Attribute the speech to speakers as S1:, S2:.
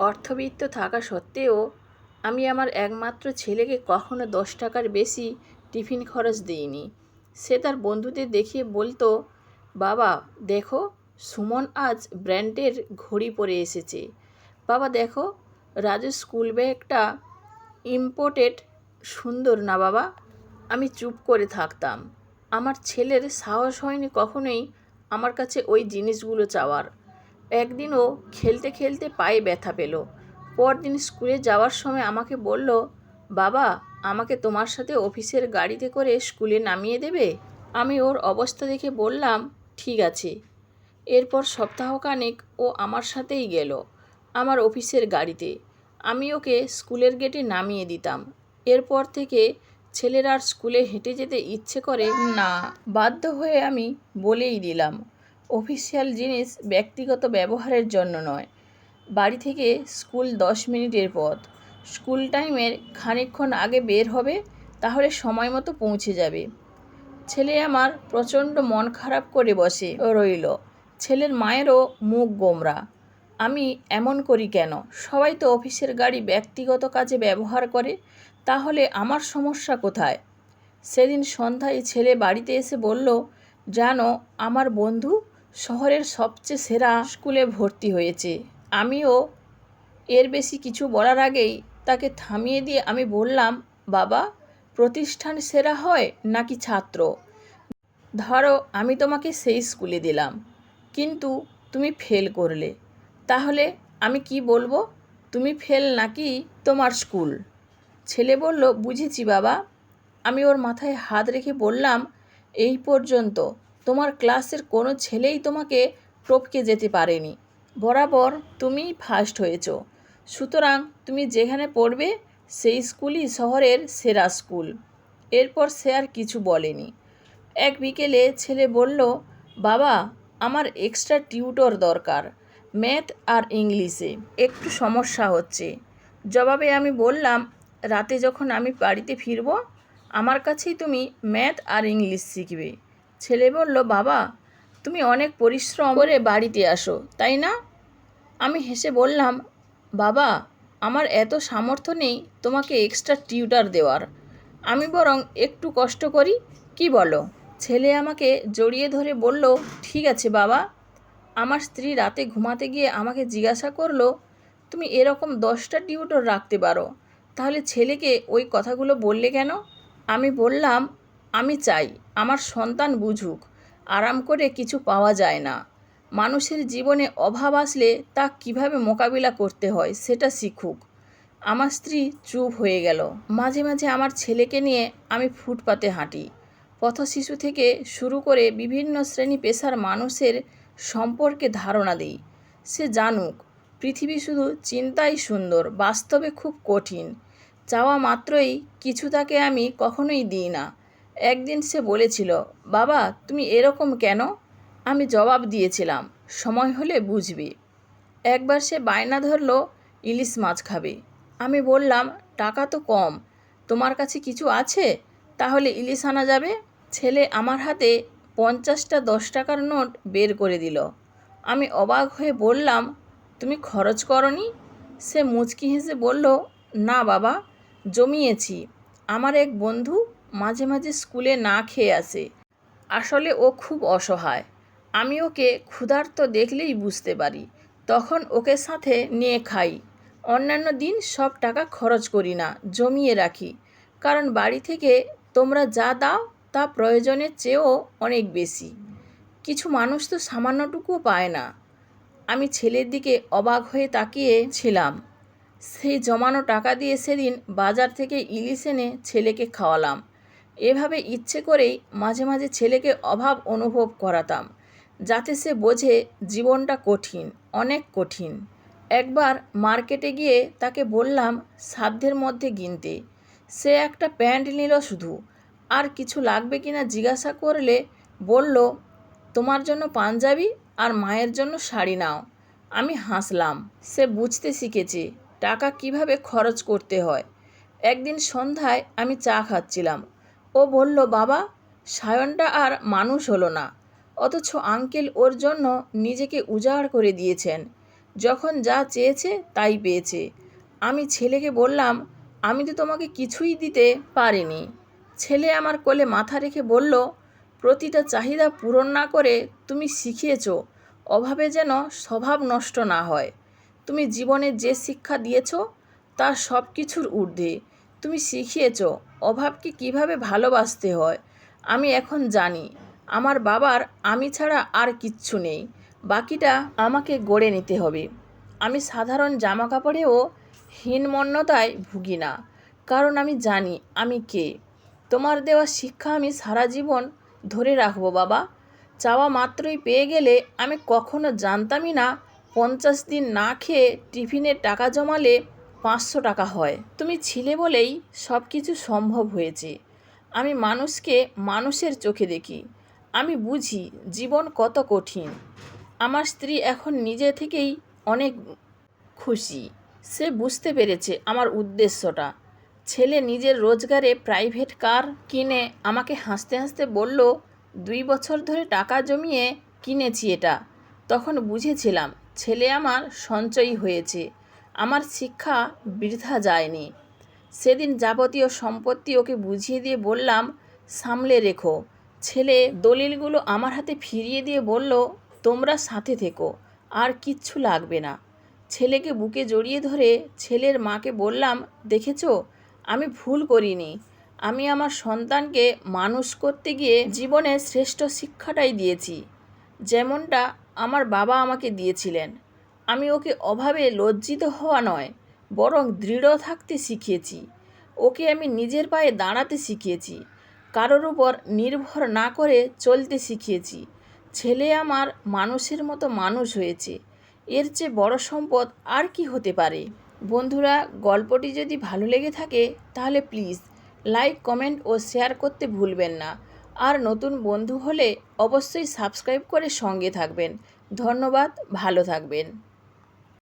S1: অর্থবিত্ত থাকা সত্ত্বেও আমি আমার একমাত্র ছেলেকে কখনো দশ টাকার বেশি টিফিন খরচ দিইনি। সে তার বন্ধুদের দেখিয়ে বলতো, বাবা, দেখো, সুমন আজ ব্র্যান্ডের ঘড়ি পরে এসেছে। বাবা, দেখো রাজু স্কুল ব্যাগটা ইম্পোর্টেড সুন্দর না বাবা আমি চুপ করে থাকতাম। আমার ছেলের সাহস হয়নি কখনোই আমার কাছে ওই জিনিসগুলো চাওয়ার। একদিনও খেলতে খেলতে পায়ে ব্যথা পেল। পরদিন স্কুলে যাওয়ার সময় আমাকে বলল, বাবা, আমাকে তোমার সাথে অফিসের গাড়িতে করে স্কুলে নামিয়ে দেবে? আমি ওর অবস্থা দেখে বললাম, ঠিক আছে। এরপর সপ্তাহখানেক ও আমার সাথেই গেল, আমার অফিসের গাড়িতে। আমি ওকে স্কুলের গেটে নামিয়ে দিতাম। এরপর থেকে ছেলেরা স্কুলে হেঁটে যেতে ইচ্ছে করে না। বাধ্য হয়ে আমি বলেই দিলাম অফিসিয়াল জিনিস ব্যক্তিগত ব্যবহারের জন্য নয়। বাড়ি থেকে স্কুল দশ মিনিটের পথ। স্কুল টাইমের খানিকক্ষণ আগে বের হবে, তাহলে সময় মতো পৌঁছে যাবে। ছেলে আমার প্রচণ্ড মন খারাপ করে বসে রইল। ছেলের মায়েরও মুখ গোমরা। আমি এমন করি কেন? সবাই তো অফিসের গাড়ি ব্যক্তিগত কাজে ব্যবহার করে, তাহলে আমার সমস্যা কোথায়? সেদিন সন্ধ্যায় ছেলে বাড়িতে এসে বলল, জানো, আমার বন্ধু শহরের সবচেয়ে সেরা স্কুলে ভর্তি হয়েছে। আমিও এর বেশি কিছু বলার আগেই তাকে থামিয়ে দিয়ে আমি বললাম, বাবা, প্রতিষ্ঠান সেরা হয় নাকি ছাত্র? ধরো, আমি তোমাকে সেই স্কুলে দিলাম, কিন্তু তুমি ফেল করলে। তাহলে আমি কি বলব? তুমি ফেল নাকি তোমার স্কুল? ছেলে বলল, বুঝেছি বাবা। আমি ওর মাথায় হাত রেখে বললাম, এই পর্যন্ত। তোমার ক্লাসের কোনো ছেলেই তোমাকে টপকে যেতে পারেনি। বরাবর তুমি ফার্স্ট হয়েছ। সুতরাং তুমি যেখানে পড়বে, সেই স্কুলই শহরের সেরা স্কুল। এরপর সে আর কিছু বলেনি। এক বিকেলে ছেলে বলল, বাবা, আমার এক্সট্রা টিউটর দরকার ম্যাথ আর ইংলিশে একটু সমস্যা হচ্ছে। জবাবে আমি বললাম, রাতে যখন আমি বাড়িতে ফিরবো, আমার কাছেই তুমি ম্যাথ আর ইংলিশ শিখবে। ছেলে বলল, বাবা, তুমি অনেক পরিশ্রম করে বাড়িতে আসো, তাই না? আমি হেসে বললাম, বাবা, আমার এত সামর্থ্য নেই তোমাকে এক্সট্রা টিউটার দেওয়ার। আমি বরং একটু কষ্ট করি, কি বলো? ছেলে আমাকে জড়িয়ে ধরে বলল, ঠিক আছে বাবা। আমার স্ত্রী রাতে ঘুমাতে গিয়ে আমাকে জিজ্ঞাসা করল, তুমি এরকম দশটা টিউটর রাখতে পারো, তাহলে ছেলেকে ওই কথাগুলো বললে কেন? আমি বললাম আমি চাই, আমার সন্তান বুঝুক, আরাম করে কিছু পাওয়া যায় না। মানুষের জীবনে অভাব আসলে তা কীভাবে মোকাবিলা করতে হয় সেটা শিখুক। আমার স্ত্রী চুপ হয়ে গেল। মাঝে মাঝে আমার ছেলেকে নিয়ে আমি ফুটপাতে হাঁটি। পথ শিশু থেকে শুরু করে বিভিন্ন শ্রেণি পেশার মানুষের সম্পর্কে ধারণা দিই। সে জানুক, পৃথিবী শুধু চিন্তাই সুন্দর, বাস্তবে খুব কঠিন। চাওয়া মাত্রই কিছু তাকে আমি কখনোই দিই না। একদিন সে বলেছিল, বাবা, তুমি এরকম কেন? আমি জবাব দিয়েছিলাম, সময় হলে বুঝবি। একবার সে বায়না ধরলো, ইলিশ মাছ খাবে। আমি বললাম, টাকা তো কম, তোমার কাছে কিছু আছে? তাহলে ইলিশ আনা যাবে? ছেলে আমার হাতে পঞ্চাশটা দশ টাকার নোট বের করে দিল। আমি অবাক হয়ে বললাম, তুমি খরচ করনি? সে মুচকি হেসে বলল, না বাবা, জমিয়েছি। আমার এক বন্ধু মাঝে মাঝে স্কুলে না খেয়ে আসে। আসলে ও খুব অসহায়। আমি ওকে ক্ষুধার্ত দেখলেই বুঝতে পারি। তখন ওকে সাথে নিয়ে খাই। অন্যান্য দিন সব টাকা খরচ করি না, জমিয়ে রাখি। কারণ বাড়ি থেকে তোমরা যা দাও, তা প্রয়োজনের চেয়েও অনেক বেশি। কিছু মানুষ তো সামান্যটুকুও পায় না। আমি ছেলের দিকে অবাক হয়ে তাকিয়ে ছিলাম। সেই জমানো টাকা দিয়ে সেদিন বাজার থেকে ইলিশ এনে ছেলেকে খাওয়ালাম। এভাবে ইচ্ছে করেই মাঝে মাঝে ছেলেকে অভাব অনুভব করাতাম, যাতে সে বোঝে জীবনটা কঠিন, অনেক কঠিন। একবার মার্কেটে গিয়ে তাকে বললাম, সাধ্যের মধ্যে গিনতে। সে একটা প্যান্ট নিল শুধু। আর কিছু লাগবে কিনা জিজ্ঞাসা করলে বলল, তোমার জন্য পাঞ্জাবি আর মায়ের জন্য শাড়ি নাও আমি হাসলাম। সে বুঝতে শিখেছে টাকা কীভাবে খরচ করতে হয়। একদিন সন্ধ্যায় আমি চা খাচ্ছিলাম। ও বলল, বাবা, সায়নটা আর মানুষ হলো না। অথচ আঙ্কেল ওর জন্য নিজেকে উজাড় করে দিয়েছেন। যখন যা চেয়েছে তাই পেয়েছে। আমি ছেলেকে বললাম, আমি তো তোমাকে কিছুই দিতে পারিনি। ছেলে আমার কোলে মাথা রেখে বলল, প্রতিটা চাহিদা পূরণ না করে তুমি শিখিয়েছ। অভাবে যেন স্বভাব নষ্ট না হয়। তুমি জীবনে যে শিক্ষা দিয়েছ, তার সব কিছুর ঊর্ধ্বে। তুমি শিখিয়েছ অভাবকে কীভাবে ভালোবাসতে হয়, আমি এখন জানি। আমার বাবার আমি ছাড়া আর কিচ্ছু নেই, বাকিটা আমাকে গড়ে নিতে হবে। আমি সাধারণ জামা কাপড়েও হীনমন্যতায় ভুগি না, কারণ আমি জানি আমি কে। তোমার দেওয়া শিক্ষা আমি সারা জীবন ধরে রাখব বাবা। চাওয়া মাত্রই পেয়ে গেলে আমি কখনো জানতামই না, পঞ্চাশ দিন না খেয়ে টিফিনে টাকা জমালে পাঁচশো টাকা হয়। তুমি ছিলে বলেই সব কিছু সম্ভব হয়েছে। আমি মানুষকে মানুষের চোখে দেখি। আমি বুঝি জীবন কত কঠিন। আমার স্ত্রী এখন নিজে থেকেই অনেক খুশি। সে বুঝতে পেরেছে আমার উদ্দেশ্যটা। ছেলে নিজের রোজগারে প্রাইভেট কার কিনে আমাকে হাসতে হাসতে বলল, দুই বছর ধরে টাকা জমিয়ে কিনেছি এটা। তখন বুঝেছিলাম ছেলে আমার সঞ্চয়ী হয়েছে। আমার শিক্ষা বৃথা যায়নি। সেদিন যাবতীয় সম্পত্তি ওকে বুঝিয়ে দিয়ে বললাম, সামলে রেখো। ছেলে দলিলগুলো আমার হাতে ফিরিয়ে দিয়ে বলল, তোমরা সাথে থেকো, আর কিচ্ছু লাগবে না। ছেলেকে বুকে জড়িয়ে ধরে ছেলের মাকে বললাম, দেখেছ, আমি ভুল করিনি। আমি আমার সন্তানকে মানুষ করতে গিয়ে জীবনে শ্রেষ্ঠ শিক্ষাটাই দিয়েছি। যেমনটা আমার বাবা আমাকে দিয়েছিলেন। আমি ওকে অভাবে লজ্জিত হওয়া নয়, বরং দৃঢ় থাকতে শিখিয়েছি। ওকে আমি নিজের পায়ে দাঁড়াতে শিখিয়েছি। কারোর উপর নির্ভর না করে চলতে শিখিয়েছি। ছেলে আমার মানুষের মতো মানুষ হয়েছে। এর চেয়ে বড় সম্পদ আর কি হতে পারে? বন্ধুরা, গল্পটি যদি ভালো লেগে থাকে, তাহলে প্লিজ লাইক, কমেন্ট ও শেয়ার করতে ভুলবেন না। আর নতুন বন্ধু হলে অবশ্যই সাবস্ক্রাইব করে সঙ্গে থাকবেন। ধন্যবাদ, ভালো থাকবেন।